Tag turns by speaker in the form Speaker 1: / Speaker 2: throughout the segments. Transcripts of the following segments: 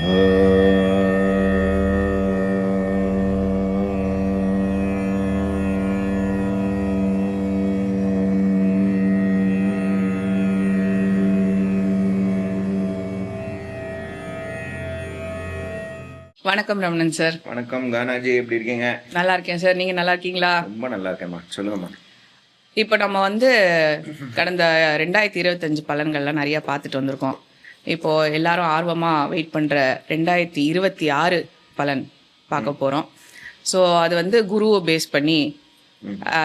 Speaker 1: வணக்கம் ரமணன் சார்.
Speaker 2: வணக்கம் கானாஜி எப்படி இருக்கீங்க?
Speaker 1: நல்லா இருக்கேன் சார். நீங்க நல்லா இருக்கீங்களா?
Speaker 2: ரொம்ப நல்லா இருக்கேம்மா. சொல்லுங்கம்மா.
Speaker 1: இப்போ நம்ம வந்து கடந்த ரெண்டாயிரத்தி இருபத்தஞ்சு பலன்கள்லாம் நிறைய பார்த்துட்டு வந்திருக்கோம். இப்போ எல்லாரும் ஆர்வமா வெயிட் பண்ற ரெண்டாயிரத்தி இருபத்தி ஆறு பலன் பார்க்க போறோம். ஸோ அது வந்து குருவை பேஸ் பண்ணி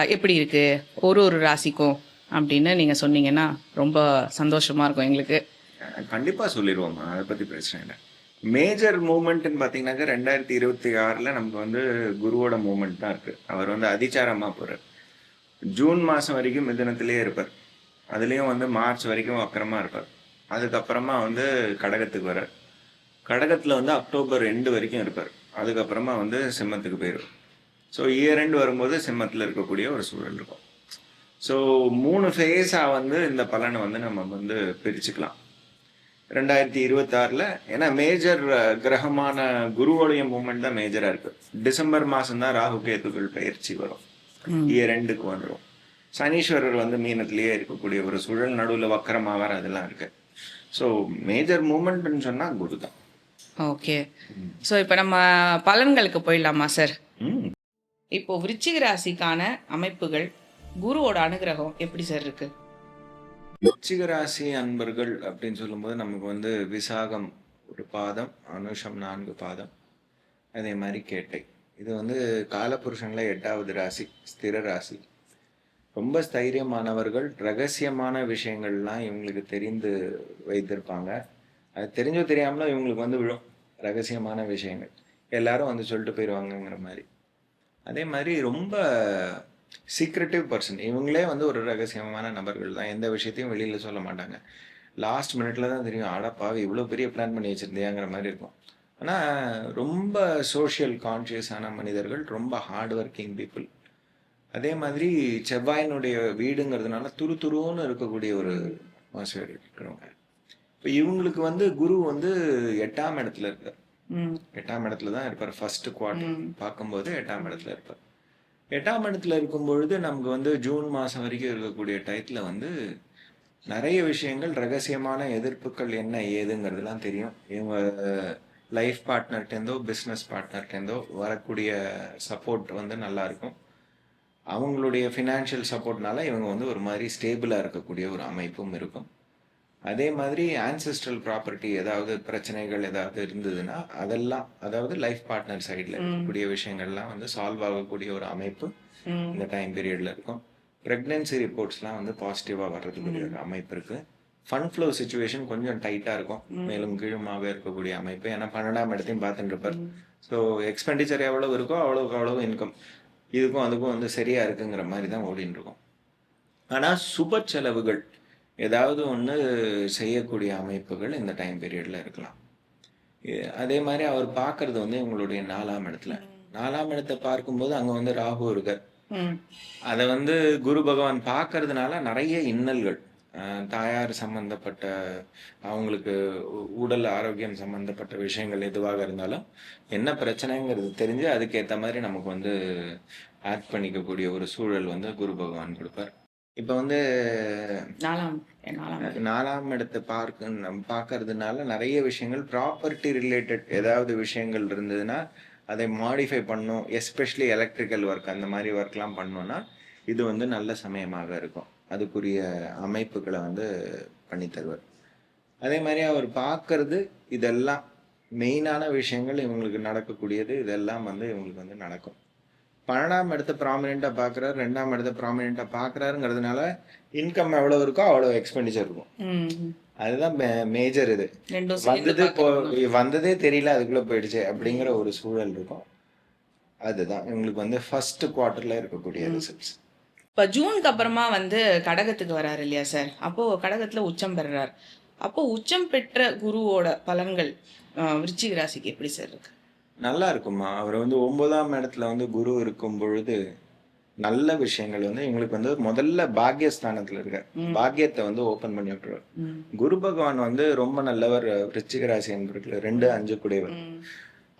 Speaker 1: எப்படி இருக்கு? ஒரு ஒரு ராசிக்கும் அப்படின்னு நீங்க சொன்னீங்கன்னா ரொம்ப சந்தோஷமா இருக்கும் எங்களுக்கு.
Speaker 2: அஹ் கண்டிப்பா சொல்லிடுவோம்மா அதை பத்தி பிரச்சனை இல்லை. மேஜர் மூமெண்ட்னு பார்த்தீங்கன்னாக்கா ரெண்டாயிரத்தி இருபத்தி ஆறில் நமக்கு வந்து குருவோட மூமெண்ட் தான் இருக்கு. அவர் வந்து அதிச்சாரமா போறார். ஜூன் மாதம் வரைக்கும் மிதனத்திலே இருப்பார். அதுலேயும் வந்து மார்ச் வரைக்கும் வக்கரமா இருப்பார். அதுக்கப்புறமா வந்து கடகத்துக்கு வரார் கடகத்தில் வந்து அக்டோபர் ரெண்டு வரைக்கும் இருப்பார். அதுக்கப்புறமா வந்து சிம்மத்துக்கு போயிடும் ஸோ இயர் ரெண்டு வரும்போது சிம்மத்தில் இருக்கக்கூடிய ஒரு சூழல் இருக்கும். ஸோ மூணு ஃபேஸாக வந்து இந்த பலனை வந்து நம்ம வந்து பிரிச்சுக்கலாம். ரெண்டாயிரத்தி இருபத்தாறில் ஏன்னா மேஜர் கிரகமான குருவோடைய மூமெண்ட் தான் மேஜராக இருக்கு. டிசம்பர் மாதம் தான் ராகு கேதுக்கள் பயிற்சி வரும். இயர் ரெண்டுக்கு வந்துடும் சனீஸ்வரர் வந்து மீனத்திலேயே இருக்கக்கூடிய ஒரு சூழல் நடுவில் வக்கரமாவார் அதெல்லாம் இருக்கு. ஸோ மேஜர் மூமெண்ட்னு சொன்னால் குரு தான்.
Speaker 1: ஓகே ஸோ இப்போ நம்ம பலன்களுக்கு போயிடலாமா சார் இப்போ விருச்சிக ராசிக்கான அமைப்புகள் குருவோட அனுகிரகம் எப்படி சார் இருக்கு?
Speaker 2: விருச்சிக ராசி அன்பர்கள் அப்படின்னு சொல்லும்போது நமக்கு வந்து விசாகம் ஒரு பாதம் அனுஷம் நான்கு பாதம் அதே மாதிரி கேட்டை. இது வந்து காலபுருஷன்ல எட்டாவது ராசி ஸ்திர ராசி. ரொம்ப ஸ்தைரியமானவர்கள் ரகசியமான விஷயங்கள்லாம் இவங்களுக்கு தெரிந்து வைத்திருப்பாங்க. அது தெரிஞ்சோ தெரியாமலோ இவங்களுக்கு வந்து விழும். ரகசியமான விஷயங்கள். எல்லாரும் வந்து சொல்லிட்டு போயிடுவாங்கங்கிற மாதிரி. அதே மாதிரி ரொம்ப சீக்ரெட்டிவ் பர்சன் இவங்களே வந்து ஒரு ரகசியமான நபர்கள் தான். எந்த விஷயத்தையும் வெளியில் சொல்ல மாட்டாங்க. லாஸ்ட் மினிட்ல தான் தெரியும் ஆடப்பாவை இவ்வளோ பெரிய பிளான் பண்ணி வச்சுருந்தியாங்கிற மாதிரி இருக்கும். ஆனால் ரொம்ப சோஷியல் கான்ஷியஸான மனிதர்கள் ரொம்ப ஹார்ட் ஒர்க்கிங் பீப்புள் அதே மாதிரி செவ்வாயினுடைய வீடுங்கிறதுனால துரு துருன்னு இருக்கக்கூடிய ஒரு அட்மாஸ்பியர் இருக்கிறவங்க. இப்போ இவங்களுக்கு வந்து குரு வந்து எட்டாம் இடத்துல இருக்கார். எட்டாம் இடத்துல தான் இருப்பார். First quarter. பார்க்கும்போது எட்டாம் இடத்துல இருப்பார். எட்டாம் இடத்துல இருக்கும் பொழுது நமக்கு வந்து ஜூன் மாதம் வரைக்கும் இருக்கக்கூடிய டயத்தில் வந்து நிறைய விஷயங்கள் ரகசியமான எதிர்ப்புகள் என்ன ஏதுங்கிறதுலாம் தெரியும். இவங்க லைஃப் பார்ட்னர்ட்டேருந்தோ பிஸ்னஸ் பார்ட்னர்ட்டேருந்தோ வரக்கூடிய சப்போர்ட் வந்து நல்லா இருக்கும். அவங்களுடைய ஃபினான்ஷியல் சப்போர்ட்னால இவங்க வந்து ஒரு மாதிரி ஸ்டேபிளாக இருக்கக்கூடிய ஒரு அமைப்பும் இருக்கும். அதே மாதிரி ஆன்செஸ்ட்ரல் ப்ராப்பர்ட்டி ஏதாவது பிரச்சனைகள் ஏதாவது இருந்ததுன்னா அதெல்லாம் அதாவது லைஃப் பார்ட்னர் சைடில் இருக்கக்கூடிய விஷயங்கள்லாம் வந்து சால்வ் ஆகக்கூடிய ஒரு அமைப்பு இந்த டைம் பீரியட்ல இருக்கும். ப்ரெக்னென்சி ரிப்போர்ட்ஸ்லாம் வந்து பாசிட்டிவாக வர்றதுக்குரிய ஒரு அமைப்பு இருக்கு. ஃபண்ட் ஃப்ளோ சுச்சுவேஷன் கொஞ்சம் டைட்டாக இருக்கும். மேலும் கீழுமாவே இருக்கக்கூடிய அமைப்பு. ஏன்னா பன்னெண்டாம் இடத்தையும் பார்த்துட்டு இருப்பார். ஸோ எக்ஸ்பெண்டிச்சர் எவ்வளவு இருக்கோ அவ்வளவுக்கு அவ்வளவு இன்கம் இதுக்கும் அதுக்கும் வந்து சரியா இருக்குங்கிற மாதிரி தான் ஓடின்னு இருக்கும் ஆனால் சுப செலவுகள் ஏதாவது ஒன்று செய்யக்கூடிய அமைப்புகள் இந்த டைம் பீரியட்ல இருக்கலாம். அதே மாதிரி அவர் பார்க்கறது வந்து இவங்களுடைய நாலாம் இடத்துல. நாலாம் இடத்தை பார்க்கும்போது அங்கே வந்து ராகு இருக்கார். அதை வந்து குரு பகவான் பார்க்கறதுனால நிறைய இன்னல்கள். தாயார் சம்பந்தப்பட்ட அவங்களுக்கு உடல் ஆரோக்கியம் சம்பந்தப்பட்ட விஷயங்கள் எதுவாக இருந்தாலும் என்ன பிரச்சனைங்கிறது தெரிஞ்சு அதுக்கேற்ற மாதிரி நமக்கு வந்து ஆக்ட் பண்ணிக்கக்கூடிய ஒரு சூழல் வந்து குரு பகவான் கொடுப்பார். இப்போ வந்து
Speaker 1: நாலாம் நாலாம்
Speaker 2: இடத்தை பார்க்க பார்க்கறதுனால நிறைய விஷயங்கள் ப்ராப்பர்ட்டி ரிலேட்டட் ஏதாவது விஷயங்கள் இருந்ததுன்னா அதை மாடிஃபை பண்ணும் எஸ்பெஷலி எலக்ட்ரிக்கல் ஒர்க் அந்த மாதிரி ஒர்க்லாம் பண்ணோம்னா இது வந்து நல்ல சமயமாக இருக்கும். அதுக்குரிய அமைப்புகளை வந்து பண்ணி தருவார். அதே மாதிரி அவர் பார்க்கறது இதெல்லாம் மெயினான விஷயங்கள் இவங்களுக்கு நடக்கக்கூடியது இதெல்லாம் வந்து இவங்களுக்கு வந்து நடக்கும். பன்னெண்டாம் இடத்த ப்ராமினெண்ட்டாக பார்க்குறாரு ரெண்டாம் இடத்த ப்ராமினெண்ட்டாக பார்க்குறாருங்கிறதுனால இன்கம் எவ்வளோ இருக்கோ அவ்வளோ எக்ஸ்பெண்டிச்சர் இருக்கும். அதுதான் மேஜர் இது. வந்தது போ. வந்ததே தெரியல அதுக்குள்ள போயிடுச்சு அப்படிங்கிற ஒரு சூழல் இருக்கும். அதுதான் இவங்களுக்கு வந்து ஃபர்ஸ்ட் குவார்ட்டர்ல இருக்கக்கூடிய ரிசல்ட்ஸ்
Speaker 1: இப்போ ஜூனுக்கு அப்புறமா வந்து கடகத்துக்கு வராரு இல்லையா சார்? அப்போ கடகத்துல உச்சம் பெறுறார். அப்போ உச்சம் பெற்ற குருவோட பலன்கள் விருச்சிக ராசிக்கு எப்படி சார் இருக்கு?
Speaker 2: நல்லா இருக்குமா அவர் வந்து ஒன்பதாம் இடத்துல வந்து குரு இருக்கும் பொழுது நல்ல விஷயங்கள் வந்து இவங்களுக்கு வந்து முதல்ல பாக்கியஸ்தானத்துல இருக்க பாக்கியத்தை வந்து ஓபன் பண்ணி விட்டுருவார். குரு பகவான் வந்து ரொம்ப நல்லவர் விருச்சிக ராசி என்பர்கள் ரெண்டு அஞ்சு குடையவர்.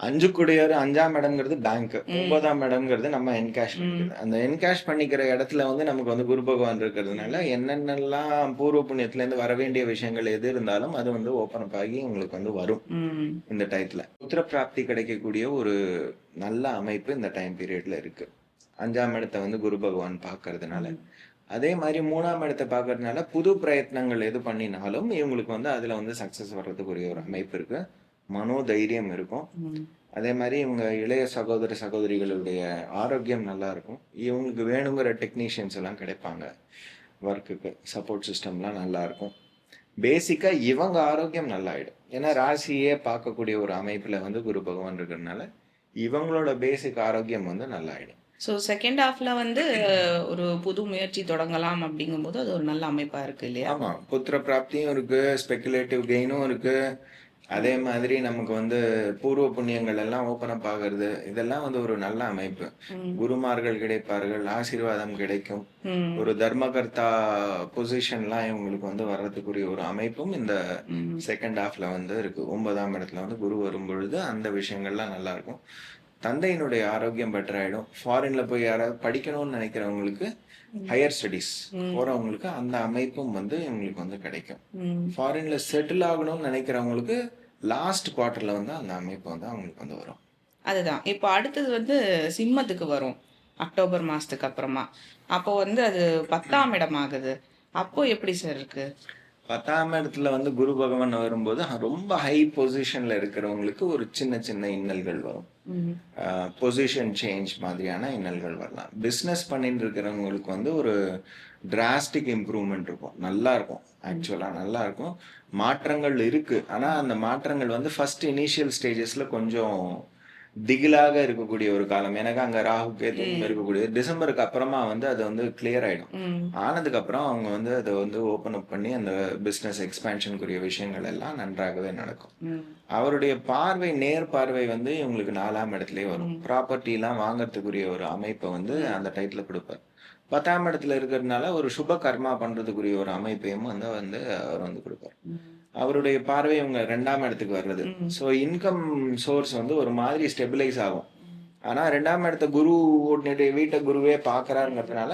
Speaker 2: அஞ்சு குடையவர் அஞ்சாம் இடம்ங்கிறது பேங்க் ஒன்பதாம் இடம்ங்கிறது நம்ம என்கேஷ் பண்ணிக்கிறது. அந்த என்கேஷ் பண்ணிக்கிற இடத்துல வந்து நமக்கு வந்து குரு பகவான் இருக்கிறதுனால என்னென்னலாம் பூர்வ புண்ணியத்துல இருந்து வர வேண்டிய விஷயங்கள் எது இருந்தாலும் அது வந்து ஓப்பன் அப் ஆகி உங்களுக்கு வந்து வரும். இந்த டயத்துல புத்திர பிராப்தி கிடைக்கக்கூடிய ஒரு நல்ல அமைப்பு இந்த டைம் பீரியட்ல இருக்கு. அஞ்சாம் இடத்தை வந்து குரு பகவான் பார்க்கறதுனால. அதே மாதிரி மூணாம் இடத்தை பார்க்கறதுனால புது பிரயத்னங்கள் எது பண்ணினாலும் இவங்களுக்கு வந்து அதுல வந்து சக்சஸ் வர்றதுக்குரிய ஒரு அமைப்பு இருக்கு. மனோ தைரியம் இருக்கும். அதே மாதிரி இவங்க இளைய சகோதர சகோதரிகளுடைய ஆரோக்கியம் நல்லா இருக்கும். இவங்களுக்கு வேணுங்கிற டெக்னீஷியன்ஸ் எல்லாம் கிடைப்பாங்க. ஒர்க்குக்கு சப்போர்ட் சிஸ்டம்லாம் நல்லா இருக்கும். பேசிக்கா இவங்க ஆரோக்கியம் நல்லாயிடும். ஏன்னா ராசியே பார்க்கக்கூடிய ஒரு அமைப்புல வந்து குரு பகவான் இருக்கிறதுனால இவங்களோட பேசிக் ஆரோக்கியம் வந்து நல்லாயிடும்.
Speaker 1: ஸோ செகண்ட் ஹாஃப்ல வந்து ஒரு புது முயற்சி தொடங்கலாம் அப்படிங்கும்போது அது ஒரு நல்ல அமைப்பா இருக்கு இல்லையா?
Speaker 2: ஆமா. புத்திர பிராப்தியும் இருக்கு ஸ்பெகுலேட்டிவ் கெயினும் இருக்கு. அதே மாதிரி நமக்கு வந்து பூர்வ புண்ணியங்கள் எல்லாம் ஓப்பன் அப் ஆகுறது இதெல்லாம் வந்து ஒரு நல்ல அமைப்பு. குருமார்கள் கிடைப்பார்கள் ஆசீர்வாதம் கிடைக்கும். ஒரு தர்மகர்த்தா பொசிஷன்லாம் இவங்களுக்கு வந்து வர்றதுக்குரிய ஒரு அமைப்பும் இந்த. செகண்ட் ஹாஃப்ல வந்து இருக்கு ஒன்பதாம் இடத்துல வந்து குரு வரும் பொழுது அந்த விஷயங்கள்லாம் நல்லா இருக்கும் தந்தையினுடைய ஆரோக்கியம் பெட்டர் ஆயிடும் ஃபாரின்ல போய் யாராவது படிக்கணும்னு நினைக்கிறவங்களுக்கு ஹையர் ஸ்டடீஸ் போறவங்களுக்கு அந்த அமைப்பும் வந்து இவங்களுக்கு வந்து கிடைக்கும். ஃபாரின்ல செட்டில் ஆகணும்னு நினைக்கிறவங்களுக்கு லாஸ்ட் குவார்ட்டர்ல வந்து அந்த அமைப்பு வந்து அவங்களுக்கு வந்து வரும்.
Speaker 1: அதுதான். இப்போ அடுத்தது வந்து சிம்மத்துக்கு வரும். அக்டோபர் மாசத்துக்கு அப்புறமா. அப்போ வந்து அது பத்தாம் இடம் ஆகுது. அப்போ எப்படி சார் இருக்கு?
Speaker 2: பத்தாம் இடத்துல வந்து குரு பகவான் வரும்போது ரொம்ப ஹை பொசிஷன்ல இருக்கிறவங்களுக்கு ஒரு சின்ன சின்ன இன்னல்கள் வரும். பொசிஷன் சேஞ்ச் மாதிரியான இன்னல்கள் வரலாம். பிஸ்னஸ் பண்ணிட்டு இருக்கிறவங்களுக்கு வந்து ஒரு டிராஸ்டிக் இம்ப்ரூவ்மெண்ட் இருக்கும். நல்லா இருக்கும். ஆக்சுவலா நல்லா இருக்கும். மாற்றங்கள் இருக்கு. ஆனா அந்த மாற்றங்கள் வந்து ஃபர்ஸ்ட் இனிஷியல் ஸ்டேஜஸ்ல கொஞ்சம் திகிலாக இருக்கக்கூடிய ஒரு காலம். எனக்கு அங்க ராகு கேது இருக்கக்கூடிய டிசம்பருக்கு அப்புறமா வந்து அது வந்து கிளியர் ஆயிடும். ஆனதுக்கு அப்புறம் அவங்க வந்து அதை வந்து ஓபன் அப் பண்ணி அந்த பிசினஸ் எக்ஸ்பேன்ஷனுக்குரிய விஷயங்கள் எல்லாம் நன்றாகவே நடக்கும். அவருடைய பார்வை நேர் பார்வை வந்து இவங்களுக்கு நாலாம் இடத்துலயே வரும். ப்ராப்பர்ட்டி எல்லாம் வாங்கறதுக்குரிய ஒரு அமைப்பை வந்து அந்த டைட்டில கொடுப்பார். பத்தாம் இடத்துல இருக்கிறதுனால ஒரு சுப கர்மா பண்றதுக்குரிய ஒரு அமைப்பையும் வந்து வந்து அவர் வந்து கொடுப்பார். அவருடைய பார்வை இவங்க ரெண்டாம் இடத்துக்கு வர்றது. ஸோ இன்கம் சோர்ஸ் வந்து ஒரு மாதிரி ஸ்டெபிலைஸ் ஆகும். ஆனா ரெண்டாம் இடத்த குரு வீட்டை குருவே பாக்குறாருங்கிறதுனால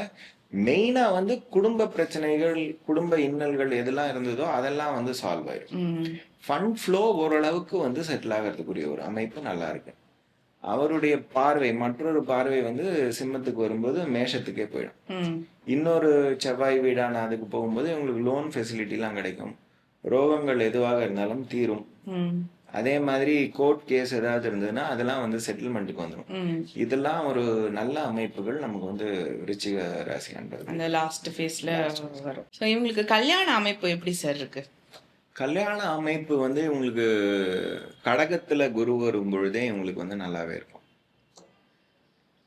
Speaker 2: மெயினா வந்து குடும்ப பிரச்சனைகள் குடும்ப இன்னல்கள் எதெல்லாம் இருந்ததோ அதெல்லாம் வந்து சால்வ் ஆயிடும். ஃபண்ட் ஃப்ளோ ஓரளவுக்கு வந்து செட்டில் ஆகிறதுக்குரிய ஒரு அமைப்பு நல்லா இருக்கு. அவருடைய பார்வை மற்றொரு பார்வை வந்து சிம்மத்துக்கு வரும்போது மேஷத்துக்கே போயிடும். இன்னொரு செவ்வாய் வீடான அதுக்கு போகும்போது இவங்களுக்கு லோன் ஃபெசிலிட்டிலாம் கிடைக்கும். ரோகங்கள் எதுவாக இருந்தாலும் தீரும். அதே மாதிரி கோர்ட் கேஸ் ஏதாவது இருந்ததுன்னா அதெல்லாம் வந்து செட்டில்மெண்ட்டுக்கு வந்துடும். இதெல்லாம் ஒரு நல்ல அமைப்புகள் நமக்கு வந்து ரிச்சிக ராசி
Speaker 1: அந்த லாஸ்ட் ஃபேஸ்ல வரும். ஸோ இவங்களுக்கு கல்யாண அமைப்பு எப்படி சார் இருக்கு?
Speaker 2: கல்யாண அமைப்பு வந்து இவங்களுக்கு கடகத்துல குரு வரும் பொழுதே இவங்களுக்கு வந்து நல்லாவே இருக்கும்.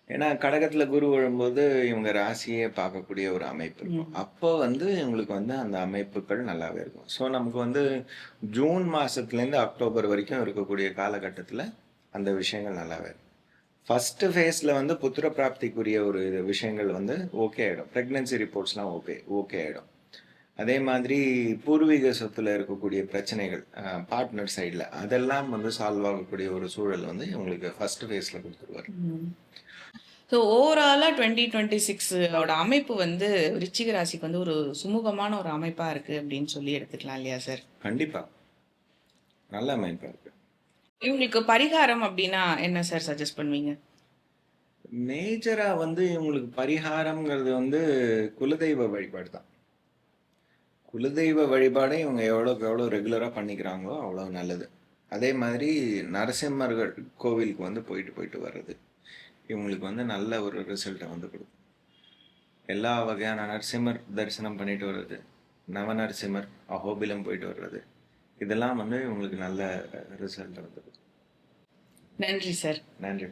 Speaker 2: ஏன்னா கடகத்துல குரு வரும்போது இவங்க ராசியே பார்க்கக்கூடிய ஒரு அமைப்பு இருக்கும். அப்போ வந்து இவங்களுக்கு வந்து அந்த அமைப்புகள் நல்லாவே இருக்கும். ஸோ நமக்கு வந்து ஜூன் மாசத்துலேருந்து அக்டோபர் வரைக்கும் இருக்கக்கூடிய காலகட்டத்தில் அந்த விஷயங்கள் நல்லாவே இருக்கும். ஃபர்ஸ்ட் ஃபேஸில் வந்து புத்திர பிராப்திக்குரிய ஒரு இது விஷயங்கள் வந்து ஓகே ஆகிடும் ப்ரெக்னென்சி ரிப்போர்ட்ஸ்லாம் ஓகே ஓகே ஆகிடும் அதே மாதிரி பூர்வீக சொத்துல இருக்கக்கூடிய பிரச்சனைகள் பார்ட்னர் சைடில் அதெல்லாம் வந்து சால்வ் ஆகக்கூடிய ஒரு சூழல் வந்து இவங்களுக்கு ஃபர்ஸ்ட் ஃபேஸில் கொடுத்துருவார்.
Speaker 1: ஸோ ஓவராலாக டுவெண்ட்டி டுவெண்ட்டி சிக்ஸோட அமைப்பு வந்து ரிச்சிக ராசிக்கு வந்து ஒரு சுமூகமான ஒரு அமைப்பாக இருக்குது அப்படின்னு சொல்லி எடுத்துக்கலாம் இல்லையா சார்
Speaker 2: கண்டிப்பா. நல்ல அமைப்பாக இருக்கு.
Speaker 1: இவங்களுக்கு பரிகாரம் அப்படின்னா என்ன சார் சஜஸ்ட் பண்ணுவீங்க?
Speaker 2: மேஜரா வந்து இவங்களுக்கு பரிகாரம்ங்கிறது வந்து குலதெய்வ வழிபாடு தான் குலதெய்வ வழிபாடை இவங்க எவ்வளோக்கு எவ்வளோ ரெகுலராக பண்ணிக்கிறாங்களோ அவ்வளோ நல்லது. அதே மாதிரி நரசிம்மர்கள் கோவிலுக்கு வந்து போயிட்டு போயிட்டு வர்றது இவங்களுக்கு வந்து நல்ல ஒரு ரிசல்ட்டை வந்து கொடுக்கும். எல்லா வகையான நரசிம்மர் தரிசனம் பண்ணிட்டு வர்றது நவநரசிம்மர் அஹோபிலம் போயிட்டு வர்றது இதெல்லாம் வந்து இவங்களுக்கு நல்ல ரிசல்ட்டை வந்து கொடுக்கும்.
Speaker 1: நன்றி சார்.
Speaker 2: நன்றி